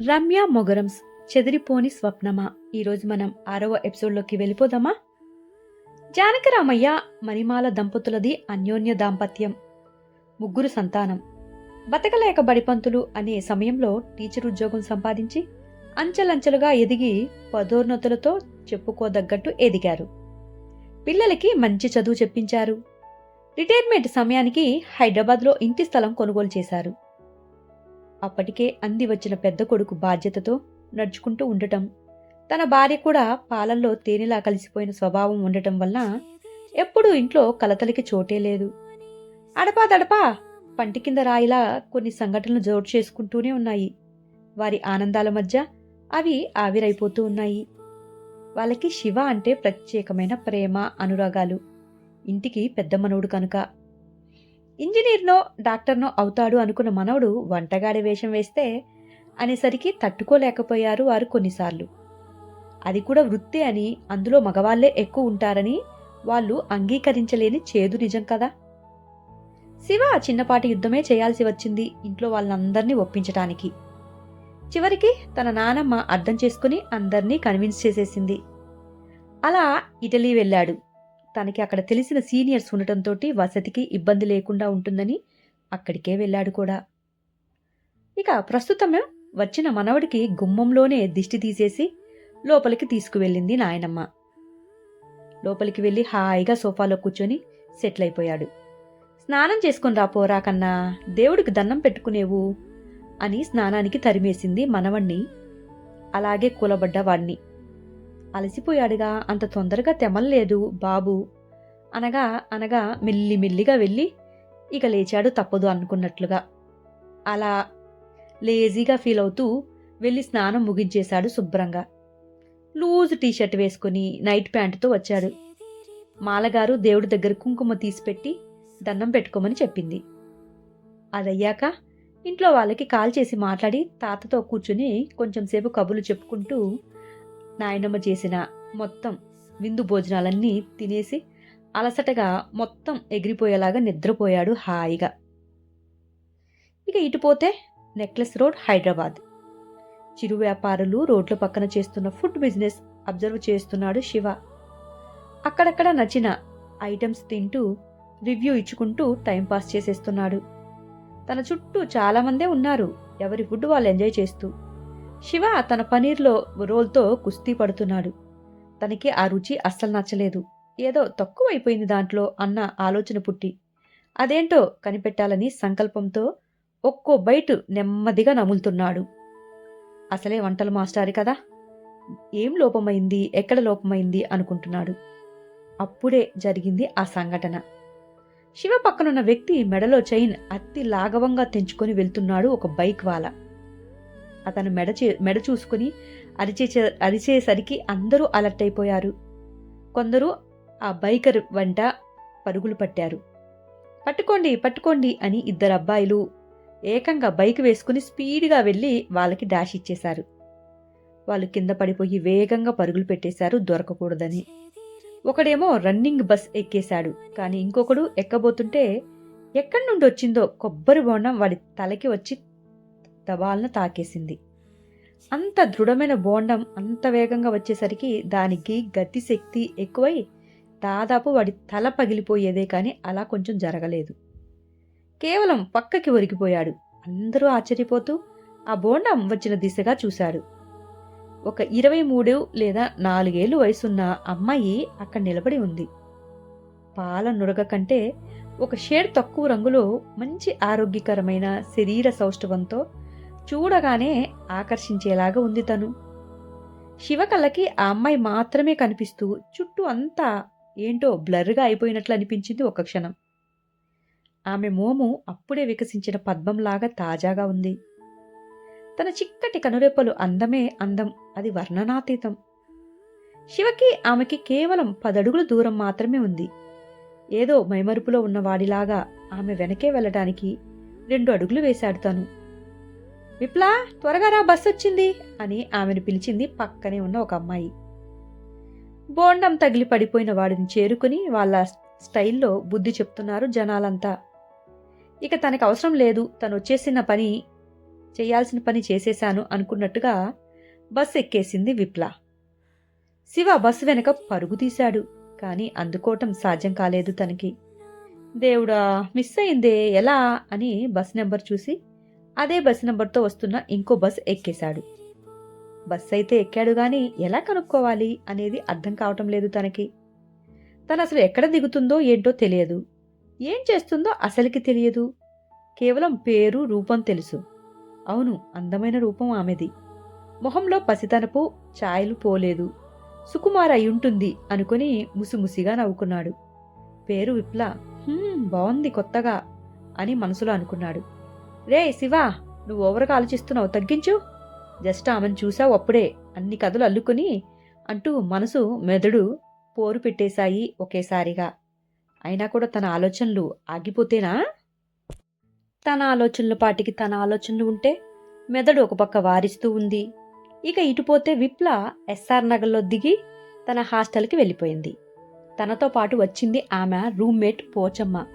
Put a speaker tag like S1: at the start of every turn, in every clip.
S1: రమ్య మొగరంస్ చెదిరిపోని స్వప్నమా? ఈరోజు మనం ఆరవ ఎపిసోడ్లోకి వెళ్ళిపోదామా? జానకరామయ్య మణిమాల దంపతులది అన్యోన్య దాంపత్యం. ముగ్గురు సంతానం. బతకలేక బడిపంతులు అనే సమయంలో టీచర్ ఉద్యోగం సంపాదించి అంచెలంచెలుగా ఎదిగి పదోన్నతులతో చెప్పుకోదగ్గట్టు ఎదిగారు. పిల్లలకి మంచి చదువు చెప్పించారు. రిటైర్మెంట్ సమయానికి హైదరాబాద్లో ఇంటి స్థలం కొనుగోలు చేశారు. అప్పటికే అంది వచ్చిన పెద్ద కొడుకు బాధ్యతతో నడుచుకుంటూ ఉండటం. తన భార్య కూడా పాలల్లో తేనెలా కలిసిపోయిన స్వభావం ఉండటం వల్ల ఎప్పుడూ ఇంట్లో కలతలకి చోటే లేదు. అడపా దడపా పంటి కింద రాయిలా కొన్ని సంఘటనలు జోడు చేసుకుంటూనే ఉన్నాయి. వారి ఆనందాల మధ్య అవి ఆవిరైపోతూ ఉన్నాయి. వాళ్ళకి శివ అంటే ప్రత్యేకమైన ప్రేమ అనురాగాలు. ఇంటికి పెద్ద మనవుడు కనుక ఇంజనీర్నో డాక్టర్నో అవుతాడు అనుకున్న మనవడు వంటగాడి వేషం వేస్తే అనేసరికి తట్టుకోలేకపోయారు వారు కొన్నిసార్లు. అది కూడా వృత్తి అని అందులో మగవాళ్ళే ఎక్కువ ఉంటారని వాళ్ళు అంగీకరించలేని చేదు నిజం కదా. శివ చిన్నపాటి యుద్ధమే చేయాల్సి వచ్చింది ఇంట్లో వాళ్ళందరినీ ఒప్పించటానికి. చివరికి తన నానమ్మ అర్థం చేసుకుని అందర్నీ కన్విన్స్ చేసేసింది. అలా ఇటలీ వెళ్ళాడు. తనకి అక్కడ తెలిసిన సీనియర్స్ ఉండటంతో వసతికి ఇబ్బంది లేకుండా ఉంటుందని అక్కడికే వెళ్ళాడు కూడా. ఇక ప్రస్తుతం వచ్చిన మనవడికి గుమ్మంలోనే దిష్టి తీసేసి లోపలికి తీసుకువెళ్ళింది నాయనమ్మ. లోపలికి వెళ్ళి హాయిగా సోఫాలో కూర్చొని సెటిల్ అయిపోయాడు స్నానం చేసుకుని రా పోరా కన్నా దేవుడికి దండం పెట్టుకునేవు అని స్నానానికి తరిమేసింది మనవణ్ణి. అలాగే కూలబడ్డ వాణ్ణి. అలసిపోయాడుగా. అంత తొందరగా తెమల్లేదు బాబు. అనగా అనగా మెల్లిమెల్లిగా వెళ్ళి ఇక లేచాడు తప్పదు అనుకున్నట్లుగా. అలా లేజీగా ఫీల్ అవుతూ వెళ్ళి స్నానం ముగించేశాడు శుభ్రంగా. లూజ్ టీషర్ట్ వేసుకుని నైట్ ప్యాంటుతో వచ్చాడు. మాలగారు దేవుడి దగ్గర కుంకుమ తీసిపెట్టి దండం పెట్టుకోమని చెప్పింది. అదయ్యాక ఇంట్లో వాళ్ళకి కాల్ చేసి మాట్లాడి తాతతో కూర్చుని కొంచెం సేపు కబుర్లు చెప్పుకుంటూ నాయనమ్మ చేసిన మొత్తం విందు భోజనాలన్నీ తినేసి అలసటగా మొత్తం ఎగిరిపోయేలాగా నిద్రపోయాడు హాయిగా. ఇక ఇటుపోతే నెక్లెస్ రోడ్ హైదరాబాద్. చిరు వ్యాపారులు రోడ్ల పక్కన చేస్తున్న ఫుడ్ బిజినెస్ అబ్జర్వ్ చేస్తున్నాడు శివ. అక్కడక్కడ నచ్చిన ఐటమ్స్ తింటూ రివ్యూ ఇచ్చుకుంటూ టైంపాస్ చేసేస్తున్నాడు. తన చుట్టూ చాలామందే ఉన్నారు. ఎవరి ఫుడ్ వాళ్ళు ఎంజాయ్ చేస్తూ శివ తన పనీర్లో రోల్తో కుస్తీ పడుతున్నాడు. తనకి ఆ రుచి అస్సలు నచ్చలేదు. ఏదో తక్కువైపోయింది దాంట్లో అన్న ఆలోచన పుట్టి. అదేంటో కనిపెట్టాలని సంకల్పంతో ఒక్కో బైట్ నెమ్మదిగా నములుతున్నాడు. అసలే వంటల మాస్టారి కదా. ఏం లోపమైంది? ఎక్కడ లోపమైంది? అనుకుంటున్నాడు. అప్పుడే జరిగింది ఆ సంఘటన. శివ పక్కనున్న వ్యక్తి మెడలో చైన్ అతి లాఘవంగా తెంచుకొని వెళ్తున్నాడు ఒక బైక్ వాలా. అతను మెడచే మెడ చూసుకుని అరిచే అరిచేసరికి అందరూ అలర్ట్ అయిపోయారు. కొందరు ఆ బైకర్ వెంట పరుగులు పట్టారు. పట్టుకోండి పట్టుకోండి అని ఇద్దరు అబ్బాయిలు ఏకంగా బైక్ వేసుకుని స్పీడ్గా వెళ్ళి వాళ్ళకి డాష్ ఇచ్చేశారు. వాళ్ళు కింద పడిపోయి వేగంగా పరుగులు పెట్టేశారు దొరకకూడదని. ఒకడేమో రన్నింగ్ బస్ ఎక్కేశాడు కానీ ఇంకొకడు ఎక్కబోతుంటే ఎక్కడి నుండి వచ్చిందో కొబ్బరి బోండం వాడి తలకి వచ్చి దబాలను తాకేసింది. అంత దృఢమైన బోండం అంత వేగంగా వచ్చేసరికి దానికి గతి శక్తి ఎక్కువై దాదాపు వాడి తల పగిలిపోయేదే కానీ అలా కొంచెం జరగలేదు. కేవలం పక్కకి ఒరిగిపోయాడు. అందరూ ఆశ్చర్యపోతూ ఆ బోండం వచ్చిన దిశగా చూశాడు ఒక ఇరవై మూడు లేదా నాలుగేళ్ళు వయసున్న అమ్మాయి అక్కడ నిలబడి ఉంది. పాల నురగ కంటే ఒక షేడ్ తక్కువ రంగులో మంచి ఆరోగ్యకరమైన శరీర సౌష్ఠవంతో చూడగానే ఆకర్షించేలాగా ఉంది తను. శివ కళ్ళకి ఆ అమ్మాయి మాత్రమే కనిపిస్తూ చుట్టూ అంతా ఏంటో బ్లర్గా అయిపోయినట్లు అనిపించింది ఒక క్షణం. ఆమె మోము అప్పుడే వికసించిన పద్మంలాగా తాజాగా ఉంది. తన చిక్కటి కనురెప్పలు అందమే అందం అది వర్ణనాతీతం. శివకి ఆమెకి కేవలం పదడుగుల దూరం మాత్రమే ఉంది. ఏదో మైమరుపులో ఉన్నవాడిలాగా ఆమె వెనకే వెళ్ళడానికి రెండు అడుగులు వేశాడు తను. విప్లా త్వరగా రా బస్ వచ్చింది అని ఆమెను పిలిచింది పక్కనే ఉన్న ఒక అమ్మాయి. బోండం తగిలి పడిపోయిన వాడిని చేరుకుని వాళ్ళ స్టైల్లో బుద్ధి చెప్తున్నారు జనాలంతా. ఇక తనకు అవసరం లేదు తను వచ్చేసిన పని చేయాల్సిన పని చేసేశాను అనుకున్నట్టుగా బస్ ఎక్కేసింది విప్ల. శివ బస్సు వెనక పరుగు తీశాడు కానీ అందుకోవటం సాధ్యం కాలేదు తనకి. దేవుడా మిస్ అయిందే ఎలా? అని బస్ నెంబర్ చూసి అదే బస్ నెంబర్తో వస్తున్న ఇంకో బస్ ఎక్కేశాడు. బస్ అయితే ఎక్కాడు గాని ఎలా కనుక్కోవాలి అనేది అర్థం కావటం లేదు తనకి. తను అసలు ఎక్కడ దిగుతుందో ఏంటో తెలియదు. ఏం చేస్తుందో అసలుకి తెలియదు. కేవలం పేరు రూపం తెలుసు. అవును అందమైన రూపం ఆమెది. మొహంలో పసితనపు ఛాయలు పోలేదు. సుకుమార అయ్యుంటుంది అనుకుని ముసిముసిగా నవ్వుకున్నాడు. పేరు విప్ల. బాగుంది కొత్తగా అని మనసులో అనుకున్నాడు. రే శివ నువ్వు ఓవర్గా ఆలోచిస్తున్నావు తగ్గించు. జస్ట్ ఆమెను చూసావు అప్పుడే అన్ని కథలు అల్లుకుని అంటూ మనసు మెదడు పోరు పెట్టేశాయి ఒకేసారిగా. అయినా కూడా తన ఆలోచనలు ఆగిపోతేనా? తన ఆలోచనల పాటికి తన ఆలోచనలు ఉంటే మెదడు ఒక పక్క వారిస్తూ ఉంది. ఇక ఇటుపోతే విప్ల ఎస్ఆర్ నగర్లో దిగి తన హాస్టల్కి వెళ్ళిపోయింది. తనతో పాటు వచ్చింది ఆమె రూమ్మేట్ పోచమ్మ.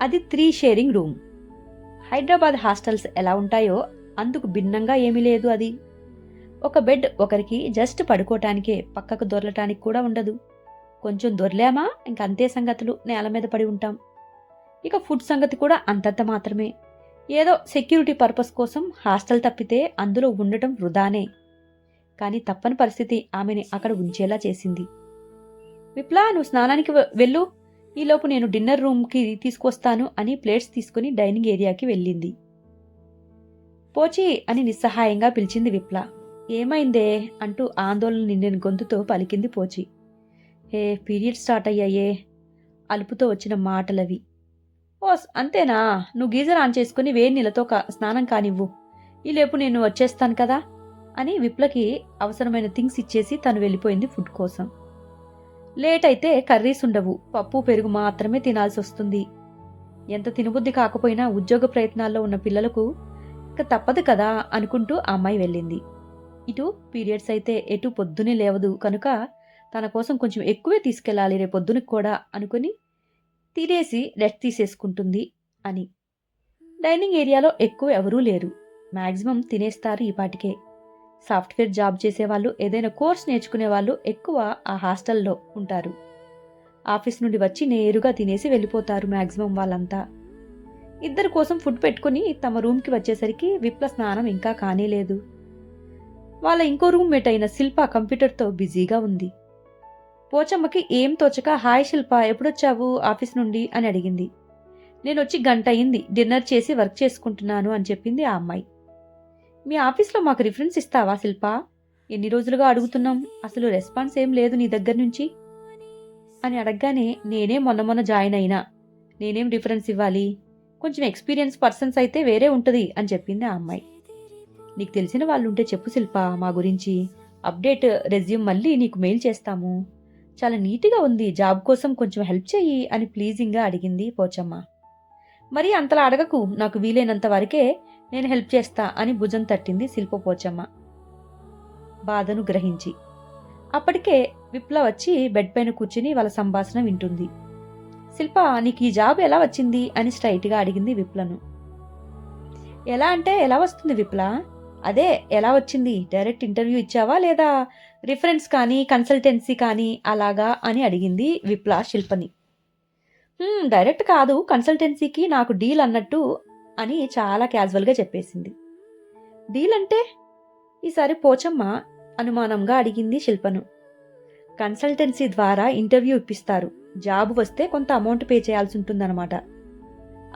S1: అది three sharing room. Hyderabad hostels ఎలా ఉంటాయో అందుకు భిన్నంగా ఏమీ లేదు అది. ఒక బెడ్ ఒకరికి జస్ట్ పడుకోవటానికే పక్కకు దొరలటానికి కూడా ఉండదు. కొంచెం దొర్లామా? ఇంక అంతే సంగతులు నేల మీద పడి ఉంటాం. ఇక ఫుడ్ సంగతి కూడా అంతంత మాత్రమే. ఏదో సెక్యూరిటీ పర్పస్ కోసం హాస్టల్ తప్పితే అందులో ఉండటం వృధానే. కానీ తప్పని పరిస్థితి ఆమెని అక్కడ ఉంచేలా చేసింది. విప్లా నువ్వు స్నానానికి వె- వెళ్ళు. ఈలోపు నేను డిన్నర్ రూమ్కి తీసుకొస్తాను అని ప్లేట్స్ తీసుకుని డైనింగ్ ఏరియాకి వెళ్ళింది. పోచి అని నిస్సహాయంగా పిలిచింది విప్ల. ఏమైందే? అంటూ ఆందోళన నిండిన గొంతుతో పలికింది పోచి. A period start అయ్యాయే? అలుపుతో వచ్చిన మాటలవి. ఓస్ అంతేనా? నువ్వు గీజర్ ఆన్ చేసుకుని వేడి నీళ్ళతో కా- స్నానం కానివ్వు. ఈలోపు నేను వచ్చేస్తాను కదా? అని విప్లకి అవసరమైన థింగ్స్ ఇచ్చేసి తను వెళ్ళిపోయింది ఫుడ్ కోసం. లేట్ అయితే కర్రీస్ ఉండవు పప్పు పెరుగు మాత్రమే తినాల్సి వస్తుంది ఎంత తినబుద్ధి కాకపోయినా ఉద్యోగ ప్రయత్నాల్లో ఉన్న పిల్లలకు ఇక తప్పదు కదా అనుకుంటూ ఆ అమ్మాయి వెళ్ళింది. ఇటు పీరియడ్స్ అయితే ఎటు పొద్దునే లేవదు కనుక తన కోసం కొంచెం ఎక్కువే తీసుకెళ్ళాలి రేపొద్దునకి కూడా అనుకుని తినేసి రెస్ట్ తీసేసుకుంటుంది అని. డైనింగ్ ఏరియాలో ఎక్కువ ఎవరూ లేరు. మ్యాక్సిమం తినేస్తారు ఈ పాటికే. సాఫ్ట్వేర్ జాబ్ చేసేవాళ్ళు ఏదైనా కోర్స్ నేర్చుకునే వాళ్ళు ఎక్కువ ఆ హాస్టల్లో ఉంటారు. ఆఫీస్ నుండి వచ్చి నేరుగా తినేసి వెళ్ళిపోతారు మ్యాక్సిమం వాళ్ళంతా. ఇద్దరి కోసం ఫుడ్ పెట్టుకుని తమ రూమ్కి వచ్చేసరికి విప్ల స్నానం ఇంకా కానేలేదు. వాళ్ళ ఇంకో రూమ్మేట్ అయిన శిల్ప కంప్యూటర్తో బిజీగా ఉంది. పోచమ్మకి ఏం తోచక హాయ్ శిల్ప ఎప్పుడొచ్చావు ఆఫీస్ నుండి? అని అడిగింది. నేను వచ్చి గంట అయింది డిన్నర్ చేసి వర్క్ చేసుకుంటున్నాను అని చెప్పింది ఆ అమ్మాయి. మీ ఆఫీస్లో మాకు రిఫరెన్స్ ఇస్తావా శిల్ప? ఎన్ని రోజులుగా అడుగుతున్నాం అసలు రెస్పాన్స్ ఏం లేదు నీ దగ్గర నుంచి. అని అడగగానే నేనే మొన్న మొన్న జాయిన్ అయినా. నేనేం రిఫరెన్స్ ఇవ్వాలి? కొంచెం ఎక్స్పీరియన్స్ పర్సన్స్ అయితే వేరే ఉంటుంది అని చెప్పింది ఆ అమ్మాయి. నీకు తెలిసిన వాళ్ళు ఉంటే చెప్పు శిల్ప మా గురించి. అప్డేట్ రెజ్యూమ్ మళ్ళీ నీకు మెయిల్ చేస్తాము. చాలా నీట్గా ఉంది జాబ్ కోసం కొంచెం హెల్ప్ చెయ్యి అని ప్లీజింగ్గా అడిగింది పోచమ్మ. మరి అంతలా అడగకు నాకు వీలైనంత వరకే నేను హెల్ప్ చేస్తా అని భుజం తట్టింది శిల్పపోచమ్మ బాధను గ్రహించి. అప్పటికే విప్ల వచ్చి బెడ్ పైన కూర్చుని వాళ్ళ సంభాషణ వింటుంది. శిల్ప నీకు ఈ జాబ్ ఎలా వచ్చింది? అని స్ట్రైట్గా అడిగింది విప్లను. ఎలా అంటే ఎలా వస్తుంది విప్ల? అదే ఎలా వచ్చింది? డైరెక్ట్ ఇంటర్వ్యూ ఇచ్చావా లేదా? రిఫరెన్స్ కానీ కన్సల్టెన్సీ కానీ అలాగా? అని అడిగింది విప్ల శిల్పని. డైరెక్ట్ కాదు. కన్సల్టెన్సీకి నాకు డీల్ అన్నట్టు అని చాలా క్యాజువల్గా చెప్పేసింది. డీల్ అంటే ఈసారి పోచమ్మ అనుమానంగా అడిగింది శిల్పను. కన్సల్టెన్సీ ద్వారా ఇంటర్వ్యూ ఇప్పిస్తారు. జాబ్ వస్తే కొంత అమౌంట్ పే చేయాల్సి ఉంటుందన్నమాట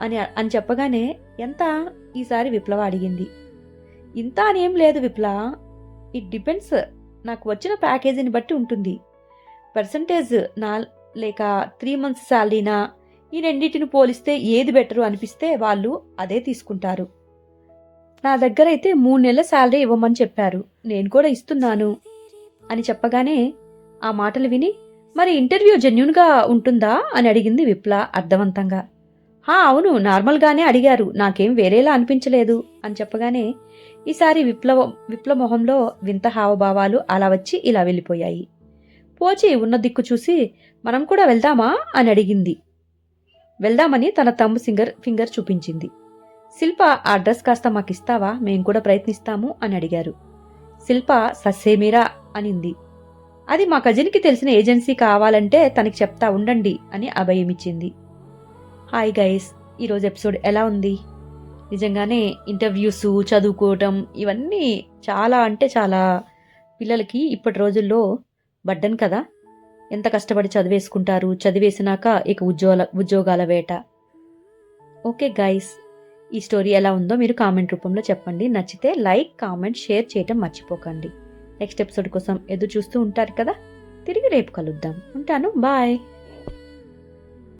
S1: అని అని చెప్పగానే ఎంత? ఈసారి విప్లవ అడిగింది. ఇంత అని ఏం లేదు విప్లవ ఇట్ డిపెండ్స్. నాకు వచ్చిన ప్యాకేజీని బట్టి ఉంటుంది. పర్సంటేజ్ నా లేక త్రీ మంత్స్ శాలరీనా ఈ రెండింటిని పోలిస్తే ఏది బెటరు అనిపిస్తే వాళ్ళు అదే తీసుకుంటారు. నా దగ్గర అయితే మూడు నెలల శాలరీ ఇవ్వమని చెప్పారు. నేను కూడా ఇస్తున్నాను అని చెప్పగానే ఆ మాటలు విని మరి ఇంటర్వ్యూ జెన్యున్గా ఉంటుందా? అని అడిగింది విప్ల అర్థవంతంగా. హా అవును నార్మల్గానే అడిగారు. నాకేం వేరేలా అనిపించలేదు. అని చెప్పగానే ఈసారి విప్లవ విప్ల మొహంలో వింత హావభావాలు అలా వచ్చి ఇలా వెళ్ళిపోయాయి. పోచి ఉన్న దిక్కు చూసి మనం కూడా వెళ్దామా? అని అడిగింది. వెళ్దామని తన తమ్ము సింగర్ ఫింగర్ చూపించింది. శిల్ప ఆ అడ్రస్ కాస్త మాకు ఇస్తావా మేము కూడా ప్రయత్నిస్తాము అని అడిగారు. శిల్ప సస్సేమీరా అనింది. అది మా కజిన్కి తెలిసిన ఏజెన్సీ కావాలంటే తనకి చెప్తా ఉండండి అని అభయమిచ్చింది. హాయ్ గైస్ ఈరోజు ఎపిసోడ్ ఎలా ఉంది? నిజంగానే ఇంటర్వ్యూస్ చదువుకోవటం ఇవన్నీ చాలా అంటే చాలా పిల్లలకి ఇప్పటి రోజుల్లో బడ్డన్ కదా? ఎంత కష్టపడి చదివేసుకుంటారు? చదివేసినాక ఇక ఉద్యోగాల ఉద్యోగాల వేట. ఓకే గైస్ ఈ స్టోరీ ఎలా ఉందో మీరు కామెంట్ రూపంలో చెప్పండి. నచ్చితే లైక్ కామెంట్ షేర్ చేయటం మర్చిపోకండి. నెక్స్ట్ ఎపిసోడ్ కోసం ఎదురు చూస్తూ ఉంటారు కదా? తిరిగి రేపు కలుద్దాం. ఉంటాను. బాయ్.